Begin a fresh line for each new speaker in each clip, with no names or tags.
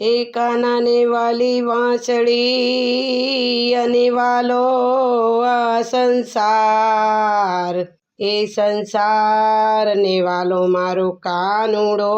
એ કાનાને વાલી વાંસળી અને વાલો આ સંસાર. એ સંસાર ને વાલો મારો કાનુડો.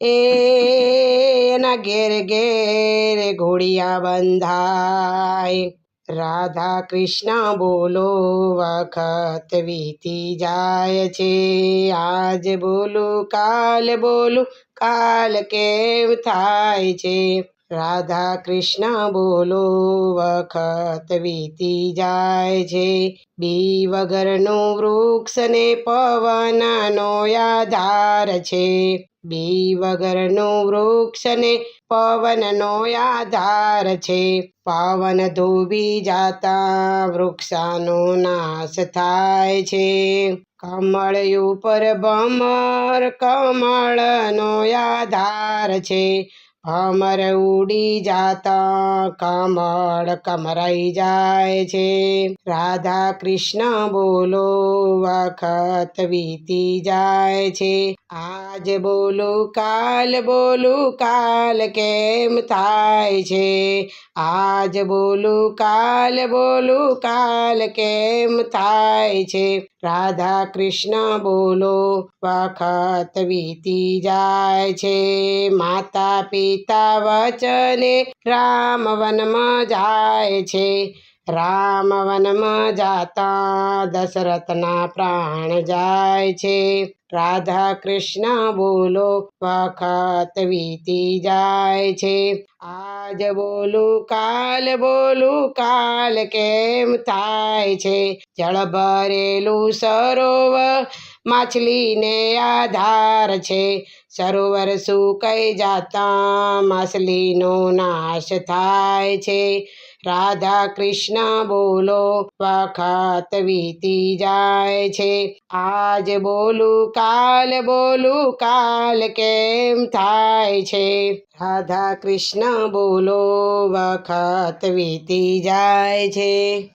એના ઘેર ઘેર ઘોડિયા બંધાય. રાધા કૃષ્ણ બોલો, વખત વીતી જાય છે. આજ બોલું, કાલ બોલું, કાલ કેમ થાય છે? રાધા કૃષ્ણ બોલો, વખત વીતી જાય છે. બી વગરનું વૃક્ષ ને પવનનો આધાર છે. બી વગરનું વૃક્ષને પવનનો આધાર છે પવન ધોબી જાતા વૃક્ષાનો નાશ થાય છે કમળ ઉપર ભમર કમળનો આધાર છે ભમર ઉડી જાતા કમળ કમરાઈ જાય છે રાધા કૃષ્ણ બોલો વખત વીતી જાય છે આજ બોલું કાલ બોલું કાલ કેમ થાય છે આજ બોલું કાલ બોલું કાલ કેમ થાય છે રાધા કૃષ્ણ બોલો વખત વીતી જાય છે. માતા પિતા વચને રામ વનમાં જાય છે. રામ વનમાં જાતા દશરથના પ્રાણ જાય છે. રાધા કૃષ્ણ બોલો, વખત વીતી જાય છે. આજ બોલું, કાલ બોલું, કાલ કેમ થાય છે? જળ ભરેલું સરોવર માછલીને આધાર છે. સરોવર સુકાઈ જાતા માછલીનો નાશ થાય છે. રાધા કૃષ્ણ બોલો, વખત વીતી જાય છે. આજ બોલું, કાલ બોલું, કાલ કેમ થાય છે? રાધા કૃષ્ણ બોલો, વખત વીતી જાય છે.